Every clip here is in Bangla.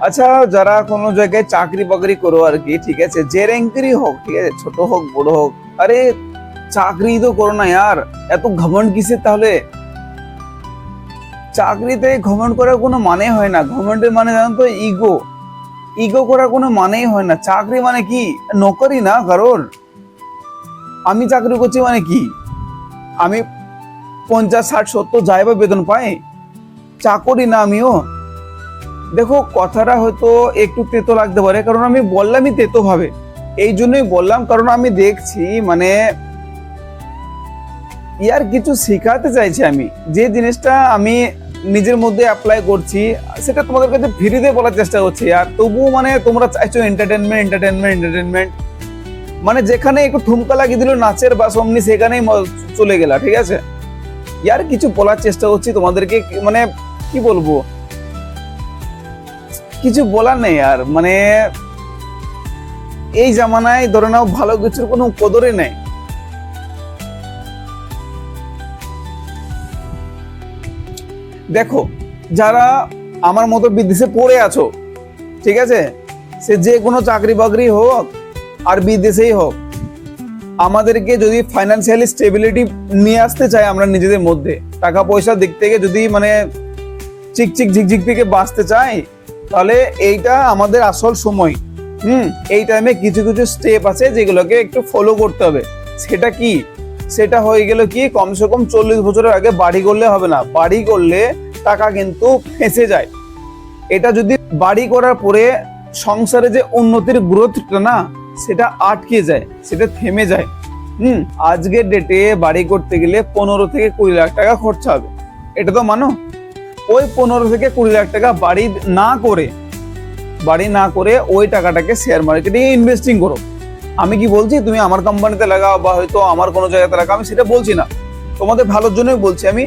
আচ্ছা যারা কোনো জায়গায় চাকরি বাকরি করো আর কি, ঠিক আছে, যে র্যাঙ্কেরই হোক, ঠিক আছে, ছোট হোক, বড় হোক, আরে চাকরি তো করো না यार, এত ঘমন্ড কিসের তাহলে? চাকরিতে ঘমন্ড করার কোনো মানে হয় না, ঘমন্ডের মানে জানো তো ইগো ইগো করার কোনো মানেই হয় না, চাকরি মানে কি? নকরি না, কারোর? আমি চাকরি করছি মানে কি? আমি পঞ্চাশ, ষাট, সত্তর যাই বা বেতন পাই, চাকরি না আমিও? দেখো, কথাটা হয়তো একটু তেতো লাগতে পারে, কারণ আমি বললামই তেতো ভাবে। এই জন্যই বললাম, কারণ আমি দেখছি মানে ইয়ার কিছু শেখাতে চাইছি আমি। যে জিনিসটা আমি নিজের মধ্যে অ্যাপ্লাই করছি, সেটা তোমাদের কাছে ফ্রিতে বলার চেষ্টা করছি। আর তবুও মানে তোমরা চাইছো এন্টারটেনমেন্ট এন্টারটেনমেন্ট এন্টারটেনমেন্ট মানে যেখানে একটু ঠুমকা লাগিয়ে দিল, নাচের বা সমনি সেখানেই চলে গেলা, ঠিক আছে? ইয়ার কিছু বলার চেষ্টা করছি তোমাদেরকে মানে কি বলব? কিছু বলার নেই আর মানে এই জামানায় ধরে নাও ভালো কিছুর কোনো কদরই নেই। দেখো, যারা আমার মতো বিদেশে পড়ে আছো, ঠিক আছে? সে যে কোনো চাকরি বাকরি হোক আর বিদেশেই হোক, আমাদেরকে যদি ফাইন্যান্সিয়ালি স্টেবিলিটি নিয়ে আসতে চাই আমরা নিজেদের মধ্যে টাকা পয়সার দিক থেকে যদি মানে চিকচিক ঝিকঝিক থেকে বাঁচতে চাই তাহলে এইটা আমাদের আসল সময়। হুম? এই টাইমে কিছু কিছু স্টেপ আছে যেগুলোকে একটু ফলো করতে হবে। সেটা কি? সেটা হয়ে গেল কি? কমসে কম চল্লিশ বছরের আগে বাড়ি করলে হবে না। বাড়ি করলে টাকা কিন্তু ফেঁসে যায়। এটা যদি বাড়ি করার পরে সংসারে যে উন্নতির গ্রোথটা না, সেটা আটকে যায়, সেটা থেমে যায়। হুম? আজকের ডেটে বাড়ি করতে গেলে পনেরো থেকে কুড়ি লাখ টাকা খরচা হবে। এটা তো মানো? ওই পনেরো থেকে কুড়ি লাখ টাকা বাড়ি না করে, বাড়ি না করে ওই টাকাটাকে শেয়ার মার্কেটে ইনভেস্টিং করো। আমি কি বলছি? তুমি আমার কোম্পানিতে লাগাও বা হয়তো আমার কোনো জায়গাতে লাগাও, আমি সেটা বলছি না। তোমাদের ভালোর জন্যই বলছি আমি,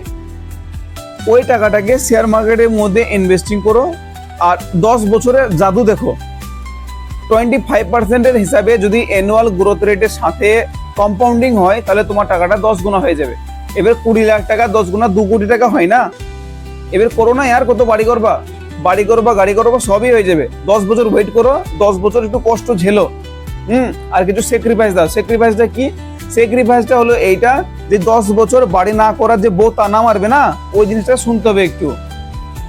ওই টাকাটাকে শেয়ার মার্কেটের মধ্যে ইনভেস্টিং করো আর দশ বছরের জাদু দেখো। টোয়েন্টি ফাইভ পার্সেন্টের হিসাবে যদি অ্যানুয়াল গ্রোথ রেটের সাথে কম্পাউন্ডিং হয়, তাহলে তোমার টাকাটা দশ গুণা হয়ে যাবে। এবার কুড়ি লাখ টাকা দশ গুণা দু কোটি টাকা হয় না? এবার করো না আর কত বাড়ি করবা? বাড়ি করবা, গাড়ি করবা, সবই হয়ে যাবে। দশ বছর ওয়েট করো, দশ বছর একটু কষ্ট ঝেলো। হুম? আর কিছু স্যাক্রিফাইস দাও। স্যাক্রিফাইসটা কি? স্যাক্রিফাইসটা হলো এইটা যে দশ বছর বাড়ি না করার যে বউ তানা মারবে না, ওই জিনিসটা শুনতে হবে একটু।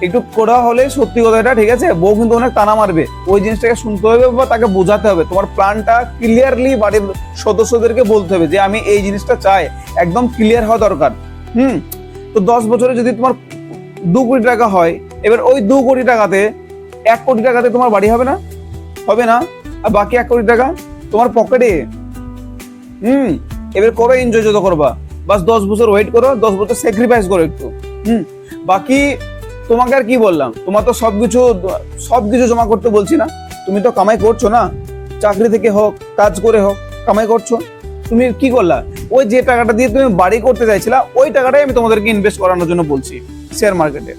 একটু করা হলে সত্যি কথাটা, ঠিক আছে? বউ কিন্তু অনেক টানা মারবে। ওই জিনিসটাকে শুনতে হবে বা তাকে বোঝাতে হবে। তোমার প্ল্যানটা ক্লিয়ারলি বাড়ির সদস্যদেরকে বলতে হবে যে, আমি এই জিনিসটা চাই। একদম ক্লিয়ার হওয়া দরকার। হুম? তো দশ বছরে যদি তোমার দু কোটি টাকা হয়। এবার ওই দু কোটি টাকাতে এক কোটি টাকাতে তোমার বাড়ি হবে না? হবে না? আর বাকি এক কোটি টাকা তোমার পকেটে? হুম, এবার করো এনজয় যত করবা? বাস দশ বছর ওয়েট করো, দশ বছর স্যাক্রিফাইস করো একটু। হুম, বাকি তোমাকে আর কি বললাম? তোমার তো সবকিছু সবকিছু জমা করতে বলছি না। তুমি তো কামাই করছ না? চাকরি থেকে হোক, কাজ করে হোক, কামাই করছ। তুমি কি করলা? ওই যে টাকাটা দিয়ে তুমি বাড়ি করতে চাইছিলা, ওই টাকাটাই আমি তোমাদেরকে ইনভেস্ট করানোর জন্য বলছি। শেয়ার মার্কেটে